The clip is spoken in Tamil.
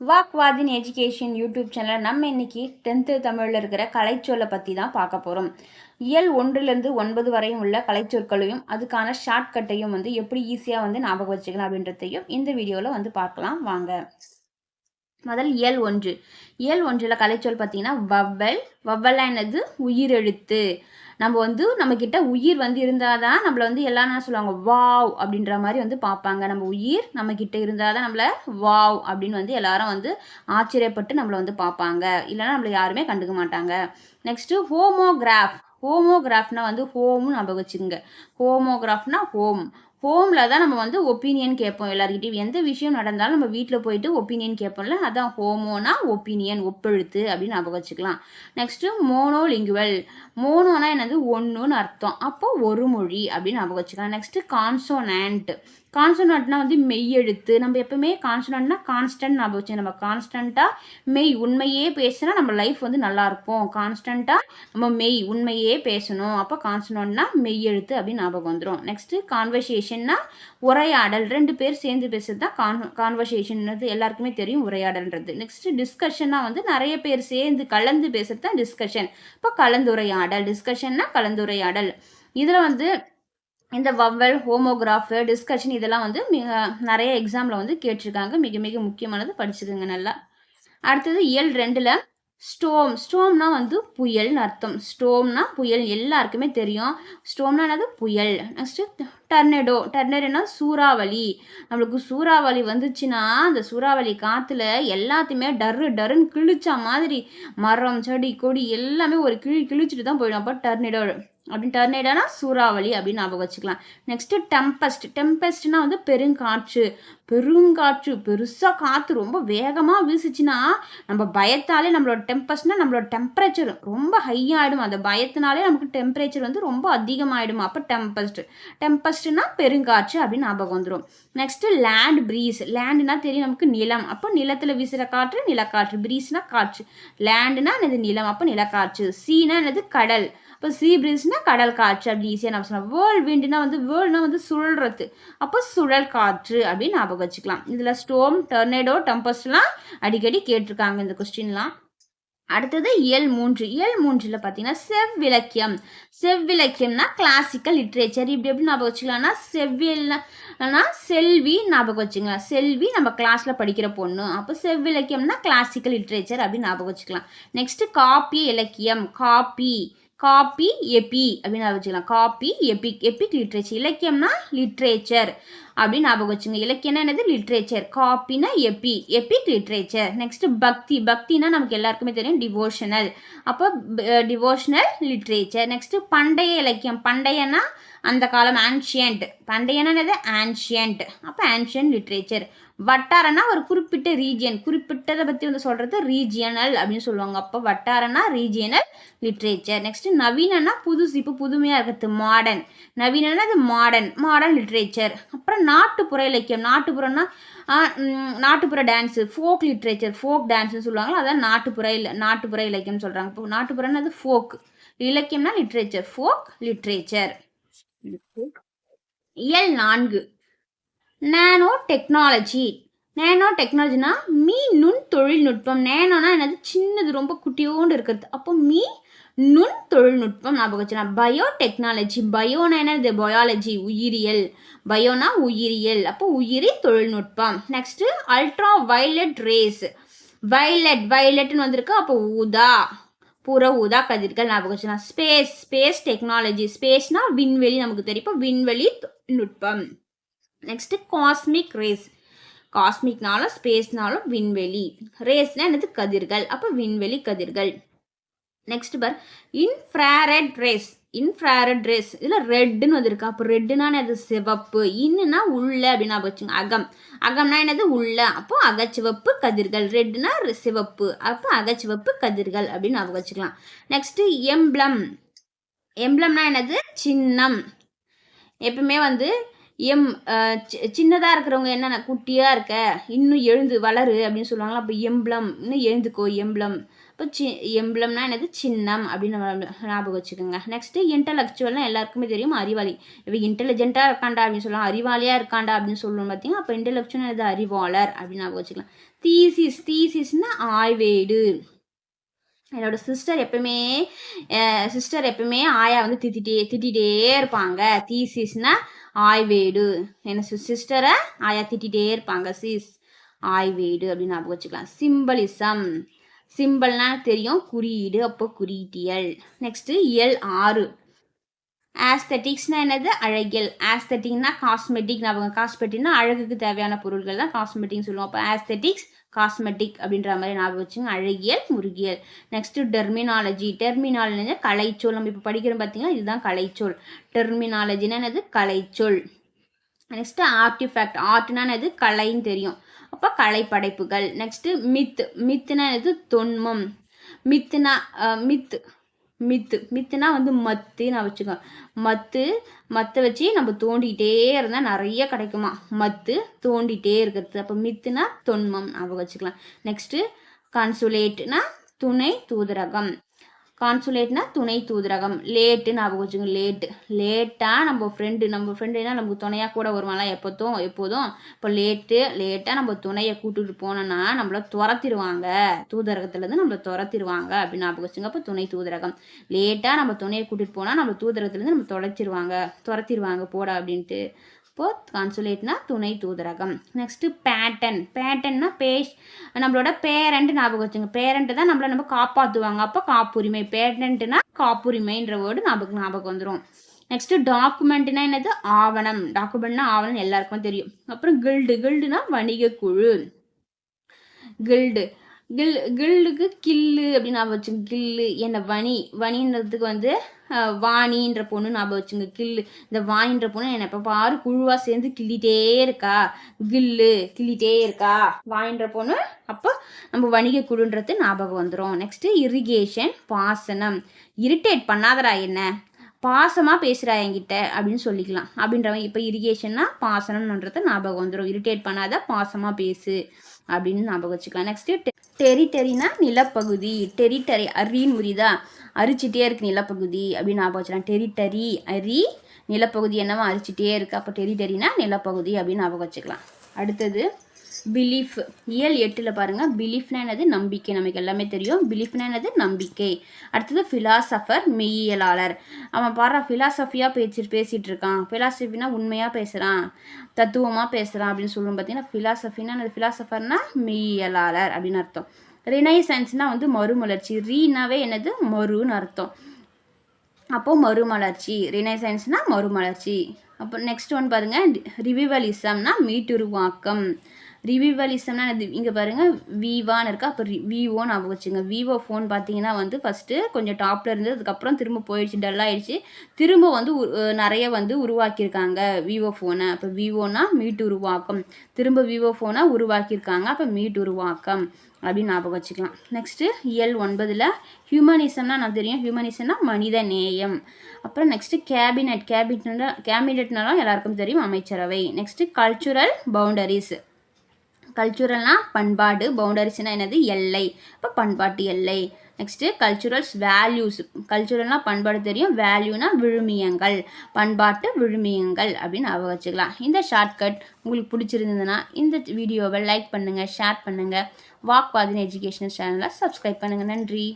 வாக்வாதின் எஜுகேஷன் யூடியூப் சேனலில் நம்ம இன்னைக்கு டென்த்து தமிழில் இருக்கிற கலைச்சொல்லை பற்றி தான் பார்க்க போகிறோம் இயல் ஒன்றுலேருந்து ஒன்பது வரையும் உள்ள கலைச்சொற்களையும் அதுக்கான ஷார்ட்கட்டையும் வந்து எப்படி ஈஸியாக வந்து ஞாபகம் வச்சுக்கலாம் அப்படின்றதையும் இந்த வீடியோவில் வந்து பார்க்கலாம். வாங்க. முதல் இயல் ஒன்று. இயல் ஒன்றில் கலைச்சொல் பார்த்தீங்கன்னா வவ்வல். வவ்வலா என்னது? உயிரெழுத்து. நம்ம வந்து நம்மக்கிட்ட உயிர் வந்து இருந்தால் தான் நம்மளை வந்து எல்லாம் என்ன சொல்லுவாங்க? வாவ் அப்படின்ற மாதிரி வந்து பார்ப்பாங்க. நம்ம உயிர் நம்மக்கிட்ட இருந்தால் தான் நம்மளை வாவ் அப்படின்னு வந்து எல்லாரும் வந்து ஆச்சரியப்பட்டு நம்மளை வந்து பார்ப்பாங்க. இல்லைன்னா நம்மளை யாருமே கண்டுக்க மாட்டாங்க. நெக்ஸ்ட்டு ஹோமோகிராஃப் ஹோமோகிராஃப்னா வந்து ஹோம்னு நம்ம வச்சுக்கோங்க. ஹோமோகிராஃப்னா ஹோம் ஹோமில் தான் நம்ம வந்து ஒப்பீனியன் கேட்போம் எல்லாருக்கிட்டையும் எந்த விஷயம் நடந்தாலும் நம்ம வீட்டில் போயிட்டு ஒப்பீனியன் கேட்போம்ல அதான் ஹோமோனா ஒப்பீனியன் ஒப்பெழுத்து அப்படின்னு ஞாபகம் வச்சுக்கலாம். நெக்ஸ்ட்டு மோனோ லிங்குவல் மோனோனா என்னது? ஒன்றுன்னு அர்த்தம். அப்போது ஒரு மொழி அப்படின்னு ஞாபகம் வச்சுக்கலாம். நெக்ஸ்ட்டு கான்சோனண்ட் கான்சோனண்ட்னா வந்து மெய்யெழுத்து நம்ம எப்பவுமே கான்சோனண்ட்னா கான்ஸ்டன்ட் ஞாபகம் வச்சு நம்ம கான்ஸ்டண்ட்டாக மெய் உண்மையே பேசினா நம்ம லைஃப் வந்து நல்லாயிருக்கும் கான்ஸ்டண்ட்டாக நம்ம மெய் உண்மையே பேசணும். அப்போ கான்ஸ்டனோட்னா மெய் எழுத்து அப்படின்னு ஞாபகம் வந்துடும் நெக்ஸ்ட்டு கான்வர்சேஷன்னா உரையாடல். ரெண்டு பேர் சேர்ந்து பேசுறது தான் கான் கான்வர்சேஷன்றது எல்லாருக்குமே தெரியும் உரையாடல்ன்றது. நெக்ஸ்ட்டு டிஸ்கஷன்னா வந்து நிறைய பேர் சேர்ந்து கலந்து பேசுறது தான் டிஸ்கஷன் இப்போ கலந்துரையாடல். டிஸ்கஷன்னா கலந்துரையாடல். இதில் வந்து இந்த வவ்வல் ஹோமோகிராஃபு டிஸ்கஷன் இதெல்லாம் வந்து மிக நிறைய எக்ஸாமில் வந்து கேட்டிருக்காங்க. மிக மிக முக்கியமானது படிச்சுக்கோங்க நல்லா. அடுத்தது இயல் ரெண்டில் ஸ்டோம். ஸ்டோம்னா வந்து புயல்னு அர்த்தம். ஸ்டோம்னா புயல் எல்லாருக்குமே தெரியும். ஸ்டோம்னா என்னது? புயல். நெக்ஸ்ட்டு டர்னேடோ டர்னேடோனா சூறாவளி. நம்மளுக்கு சூறாவளி வந்துச்சுன்னா அந்த சூறாவளி காற்றுல எல்லாத்தையுமே டர்ரு டருன்னு கிழிச்சா மாதிரி மரம் செடி கொடி எல்லாமே ஒரு கிழி கிழிச்சிட்டு தான் போயிடும். அப்போ டர்னேடோ அப்படின்னு டர்னேடானா சூறாவளி அப்படின்னு ஞாபகம் வச்சுக்கலாம். நெக்ஸ்ட்டு டெம்பஸ்ட் டெம்பஸ்ட்னா வந்து பெருங்காற்று. பெருங்காற்று. பெருசாக காற்று ரொம்ப வேகமாக வீசுச்சுன்னா நம்ம பயத்தாலே நம்மளோட டெம்பஸ்ட்னா நம்மளோட டெம்பரேச்சர் ரொம்ப ஹையாகிடும் அந்த பயத்தினாலே நமக்கு டெம்பரேச்சர் வந்து ரொம்ப அதிகமாகிடும் அப்போ டெம்பஸ்ட் டெம்பஸ்ட்னா பெருங்காற்று அப்படின்னு ஞாபகம் வந்துடும் நெக்ஸ்ட்டு லேண்ட் ப்ரீஸ் லேண்டுனா தெரியும் நமக்கு நிலம். அப்போ நிலத்தில் வீசுகிற காற்று நிலக்காற்று. ப்ரீஸ்னா காற்று. லேண்டுனா என்னது நிலம்? அப்போ நிலக்காற்று. சீனா என்னது கடல். இப்போ சீ பிரீஸ்னா கடல் காற்று அப்படி ஈஸியாக நம்ம சொல்லலாம் வேர்ல்ட் விண்டுனா வந்து வேர்ல்ட்னா வந்து சுழல்றது. அப்போ சுழல் காற்று அப்படின்னு ஞாபகம் வச்சுக்கலாம். இதில் ஸ்டோம் டர்னேடோ டெம்பஸ்ட்லாம் அடிக்கடி கேட்டிருக்காங்க இந்த கொஸ்டின்லாம் அடுத்தது இயல் மூன்று. இயல் மூன்றில் பார்த்தீங்கன்னா செவ்விலக்கியம் செவ்விலக்கியம்னா கிளாசிக்கல் லிட்ரேச்சர் இப்படி எப்படி ஞாபகம் வச்சுக்கலாம்னா செவ்வியல்னா செல்வி ஞாபகம் வச்சுக்கலாம். செல்வி நம்ம கிளாஸில் படிக்கிற பொண்ணு. அப்போ செவ்விலக்கியம்னா கிளாசிக்கல் லிட்ரேச்சர் அப்படின்னு ஞாபகம் வச்சுக்கலாம். நெக்ஸ்ட் காப்பி இலக்கியம். காப்பி. காப்பி எபி. அப்படின்னு வச்சுக்கலாம். காப்பி எபிக் எபிக் லிட்ரேச்சர் இலக்கியம்னா லிட்ரேச்சர் அப்படின்னு ஞாபகம் வச்சுங்க. இலக்கியம்னா என்னது? Literature காப்பினா epic. Epic literature next bhakti. பக்தினா நமக்கு எல்லாருக்குமே தெரியும். டிவோஷனல் அப்போ டிவோஷனல் லிட்ரேச்சர் நெக்ஸ்ட் பண்டைய இலக்கியம். பண்டையனா அந்த காலம் ஆன்ஷியன்ட் பண்டையனா என்னது? ஆன்ஷியன்ட் அப்போ ஆன்ஷியன்ட் லிட்ரேச்சர் வட்டாரனா ஒரு குறிப்பிட்ட ரீஜியன் குறிப்பிட்டதை பற்றி வந்து சொல்கிறது ரீஜியனல் அப்படின்னு சொல்லுவாங்க. அப்போ வட்டாரனா ரீஜியனல் லிட்ரேச்சர் நெக்ஸ்ட் நவீனனா புதுசு இப்போ புதுமையாக இருக்கிறது மாடர்ன் நவீனனா அது மாடர்ன் மாடர்ன் லிட்ரேச்சர் அப்புறம் நாட்டுப்புற இலக்கியம். நாட்டுப்புறம்னா நாட்டுப்புற டான்ஸு ஃபோக் லிட்ரேச்சர் ஃபோக் டான்ஸ்னு சொல்லுவாங்களா அதான் நாட்டுப்புற இல்லை நாட்டுப்புற இலக்கியம்னு சொல்கிறாங்க இப்போ நாட்டுப்புறம்னா அது ஃபோக் இலக்கியம்னா லிட்ரேச்சர் ஃபோக் லிட்ரேச்சர் இயல் நான்கு. நேனோ டெக்னாலஜி நேனோ டெக்னாலஜினா மீ நுண் தொழில்நுட்பம். நேனோனா என்னது? சின்னது ரொம்ப குட்டியோண்டு இருக்கிறது. அப்போ மீ நுண் தொழில்நுட்பம் ஞாபகம் வச்சுக்கலாம் பயோ டெக்னாலஜி பயோனா என்னது? பயாலஜி உயிரியல். பயோனா உயிரியல். அப்போ உயிரி தொழில்நுட்பம். Next ultra violet rays violet வயலட்னு வந்திருக்கு. அப்போ ஊதா. புற ஊதா கதிர்கள் ஞாபகம் வச்சுக்கலாம் ஸ்பேஸ் ஸ்பேஸ் டெக்னாலஜி ஸ்பேஸ்னா விண்வெளி நமக்கு தெரியும். இப்போ விண்வெளி தொழில்நுட்பம். நெக்ஸ்ட்டு காஸ்மிக் ரேஸ் காஸ்மிக்னாலும் ஸ்பேஸ்னாலும் விண்வெளி. ரேஸ்னால் என்னது? கதிர்கள். அப்போ விண்வெளி கதிர்கள். நெக்ஸ்ட் பார். இன்ஃப்ராரெட் ரேஸ் இன்ஃப்ராரெட் ரேஸ் இதில் ரெட்டுன்னு வந்திருக்கு. அப்போ ரெட்டுனா அது சிவப்பு. இன்னுனா உள்ள அப்படின்னு வச்சுங்க. அகம். அகம்னா என்னது? உள்ள. அப்போ அகச்சிவப்பு கதிர்கள். ரெட்டுனா சிவப்பு. அப்போ அகச்சிவப்பு கதிர்கள் அப்படின்னு ஞாபகம் வச்சுக்கலாம். நெக்ஸ்ட்டு எம்ப்ளம் எம்ப்ளம்னா என்னது? சின்னம். எப்பவுமே வந்து எம் சின்னதாக இருக்கிறவங்க என்னென்ன குட்டியாக இருக்க இன்னும் எழுந்து வளரு அப்படின்னு சொல்லுவாங்களா? அப்போ எம்ப்ளம் இன்னும் எழுந்துக்கோ எம்ப்ளம். இப்போ சி எம்ப்ளம்னா என்னது? சின்னம் அப்படின்னு ஞாபகம் வச்சுக்கோங்க. நெக்ஸ்ட்டு இன்டலெக்சுவல்னால் எல்லாருக்குமே தெரியும் அறிவாளி. இப்போ இன்டெலிஜென்ட்டாக இருக்காண்டா அப்படின்னு சொல்லலாம். அறிவாளியாக இருக்காண்டா அப்படின்னு சொல்லணும் பார்த்தீங்கன்னா அப்போ இன்டெலெக்சுவல் என்னது? அறிவாளர் அப்படின்னு ஞாபகம் வச்சுக்கலாம். தீசிஸ் தீசிஸ்னால் ஆய்வேடு. என்னோட சிஸ்டர் எப்பவுமே சிஸ்டர் எப்பவுமே ஆயா வந்து திட்டிகிட்டே திட்டிகிட்டே இருப்பாங்க. தீசிஸ்னா ஆய்வேடு. என்ன சிஸ்டரை ஆயா திட்டிகிட்டே இருப்பாங்க. சிஸ் ஆய்வேடு அப்படின்னு ஞாபகம் வச்சுக்கலாம். சிம்பலிசம் சிம்பிள்னா தெரியும். குறியீடு அப்போ குறியீட்டியல் நெக்ஸ்ட்டு இயல் ஆறு. ஆஸ்தட்டிக்ஸ்னா என்னது? அழகியல். ஆஸ்தட்டிக்னா காஸ்மெட்டிக் ஞாபகம். காஸ்மெட்டிக்னா அழகுக்கு தேவையான பொருட்கள் தான் காஸ்மெட்டிக்னு சொல்லுவோம். அப்போ ஆஸ்தட்டிக்ஸ் காஸ்மெட்டிக் அப்படின்ற மாதிரி ஞாபகம் வச்சுங்க. அழகியல் முருகியல். நெக்ஸ்ட்டு டெர்மினாலஜி டெர்மினாலஜி கலைச்சொல். நம்ம இப்போ படிக்கிறோம் பார்த்தீங்கன்னா இதுதான் கலைச்சொல். டெர்மினாலஜினா என்னது? கலைச்சொல். நெக்ஸ்ட்டு ஆர்டிஃபேக்ட் ஆர்ட்னா என்னது? கலைன்னு தெரியும். அப்போ கலை படைப்புகள் நெக்ஸ்ட்டு மித் மித்துனா என்னது? தொன்மம். மித்துனா மித்து மித்து. மித்துனா வந்து மத்து நான் வச்சுக்கோ. மத்து மத்தை வச்சு நம்ம தோண்டிகிட்டே இருந்தால் நிறைய கிடைக்குமா? மத்து தோண்டிகிட்டே இருக்கிறது. அப்போ மித்துனா தொன்மம். ஞாபகம் வச்சுக்கலாம். நெக்ஸ்ட்டு கான்சுலேட்னா துணை தூதரகம். கான்சுலேட்னா துணை தூதரகம். லேட்டு ஞாபகம் வச்சுங்க லேட்டு லேட்டாக நம்ம ஃப்ரெண்டு நம்ம ஃப்ரெண்டுனா நமக்கு துணையாக கூட வருவாங்களா எப்போதும் எப்போதும். இப்போ லேட்டு லேட்டாக நம்ம துணையை கூட்டுட்டு போனோன்னா நம்மளை துரத்திடுவாங்க. தூதரகத்துலேருந்து நம்மளை துரத்திடுவாங்க அப்படின்னு ஞாபகம் வச்சுங்க அப்போ துணை தூதரகம். லேட்டாக நம்ம துணையை கூட்டிகிட்டு போனால் நம்ம தூதரகத்துலேருந்து நம்ம தொலைச்சிருவாங்க துரத்திடுவாங்க போட அப்படின்ட்டு. இப்போது கான்சுலேட்னா துணை தூதரகம். நெக்ஸ்ட்டு பேட்டன் பேட்டன்னா பேஷ் நம்மளோட பேரண்ட் ஞாபகம் வச்சுங்க. பேரண்ட்டு தான் நம்மளை நம்ம காப்பாற்றுவாங்க அப்போ காப்புரிமை. பேட்டன்ட்டுனா காப்புரிமைன்ற வேர்டு ஞாபகம் ஞாபகம் வந்துடும் நெக்ஸ்ட்டு டாக்குமெண்ட்னா என்னது? ஆவணம். டாக்குமெண்ட்னா ஆவணம் எல்லாருக்கும் தெரியும். அப்புறம் கில்டு கில்டுனா வணிக குழு. கில்டு கில் கில்லுக்கு கில்லு அப்படின்னு ஞாபகம் வச்சுங்க. கில்லு என்ன வனி வனின்றதுக்கு வந்து வாணின்ற பொண்ணு ஞாபகம் வச்சுங்க. கில்லு இந்த வாணின்ற பொண்ணு என்னை எப்போ பாரு குழுவாக சேர்ந்து கிள்ளிட்டே இருக்கா. கில்லு கிள்ளிட்டே இருக்கா. வாணின்ற பொண்ணு அப்போ நம்ம வணிக குழுன்றது ஞாபகம் வந்துடும் நெக்ஸ்ட்டு இரிகேஷன் பாசனம். இரிட்டேட் பண்ணாதரா என்ன? பாசமாக பேசுகிறா என்கிட்ட அப்படின்னு சொல்லிக்கலாம். அப்படின்றவன் இப்போ இரிகேஷன்னா பாசனம்ன்றது ஞாபகம் வந்துடும் இரிட்டேட் பண்ணாத பாசமாக பேசு அப்படின்னு ஞாபகம் வச்சுக்கலாம். நெக்ஸ்ட்டு டெரிட்டரினா நிலப்பகுதி. டெரிட்டரி அரின்னு முறிதா அரிச்சிட்டே இருக்கு நிலப்பகுதி அப்படின்னு ஞாபகம் வச்சுக்கலாம். டெரிட்டரி அரி நிலப்பகுதி என்னவோ அரிச்சிட்டே இருக்குது அப்போ டெரிட்டரினா நிலப்பகுதி அப்படின்னு ஞாபகம் வச்சுக்கலாம். அடுத்தது பிலீஃப் இயல் எட்டில் பாருங்கள் பிலீஃப்னா என்னது? நம்பிக்கை. நமக்கு எல்லாமே தெரியும். பிலீஃப்னா என்னது? நம்பிக்கை. அடுத்தது ஃபிலாசபர் மெய்யியலாளர். அவன் பாரு ஃபிலாசபியாக பேசி பேசிகிட்டு இருக்கான் ஃபிலாசபினா உண்மையாக பேசுகிறான் தத்துவமாக பேசுகிறான் அப்படின்னு சொல்லுவோம் பார்த்தீங்கன்னா ஃபிலாசபின்னா என்னது? ஃபிலாசபர்னா மெய்யியலாளர் அப்படின்னு அர்த்தம். ரினைசன்ஸ்னால் வந்து மறுமலர்ச்சி. ரீனாவே என்னது? மறுன்னு அர்த்தம். அப்போது மறுமலர்ச்சி. ரினைசன்ஸ்னால் மறுமலர்ச்சி. அப்போ நெக்ஸ்ட் ஒன் பாருங்கள் ரிவிவலிசம்னா மீட்டுருவாக்கம். ரிவிவலிசம்னா இது இங்கே பாருங்கள் விவான்னு இருக்கா. அப்போ விவோ ஞாபகம் வச்சுங்க. விவோ ஃபோன் பார்த்தீங்கன்னா வந்து ஃபஸ்ட்டு கொஞ்சம் டாப்பில் இருந்தது. அதுக்கப்புறம் திரும்ப போயிடுச்சு டல் ஆயிடுச்சு. திரும்ப வந்து நிறைய வந்து உருவாக்கியிருக்காங்க விவோ ஃபோனை அப்போ விவோனா மீட்டு உருவாக்கம். திரும்ப விவோ ஃபோனை உருவாக்கியிருக்காங்க. அப்போ மீட் உருவாக்கம் அப்படின்னு ஞாபகம் வச்சுக்கலாம். நெக்ஸ்ட்டு இயல் ஒன்பதில் ஹியூமனிசம்னா நான் தெரியும். ஹியூமனிசம்னா மனித நேயம். அப்புறம் நெக்ஸ்ட்டு கேபினெட் கேபினட்னா கேபினெட்னாலும் எல்லாருக்கும் தெரியும் அமைச்சரவை. நெக்ஸ்ட்டு கல்ச்சுரல் பவுண்டரிஸ் கல்ச்சுரல்னால் பண்பாடு பவுண்டரிஸ்னால் என்னது? எல்லை. இப்போ பண்பாட்டு எல்லை. நெக்ஸ்ட்டு கல்ச்சுரல்ஸ் வேல்யூஸ் கல்ச்சுரல்னால் பண்பாடு தெரியும். வேல்யூனா விழுமியங்கள். பண்பாட்டு விழுமியங்கள் அப்படின்னு அவ வச்சுக்கலாம். இந்த ஷார்ட்கட் உங்களுக்கு பிடிச்சிருந்ததுன்னா இந்த வீடியோவை லைக் பண்ணுங்கள் ஷேர் பண்ணுங்கள் வாக் பாதின் எஜுகேஷனல் சேனலை சப்ஸ்கிரைப் பண்ணுங்கள் நன்றி.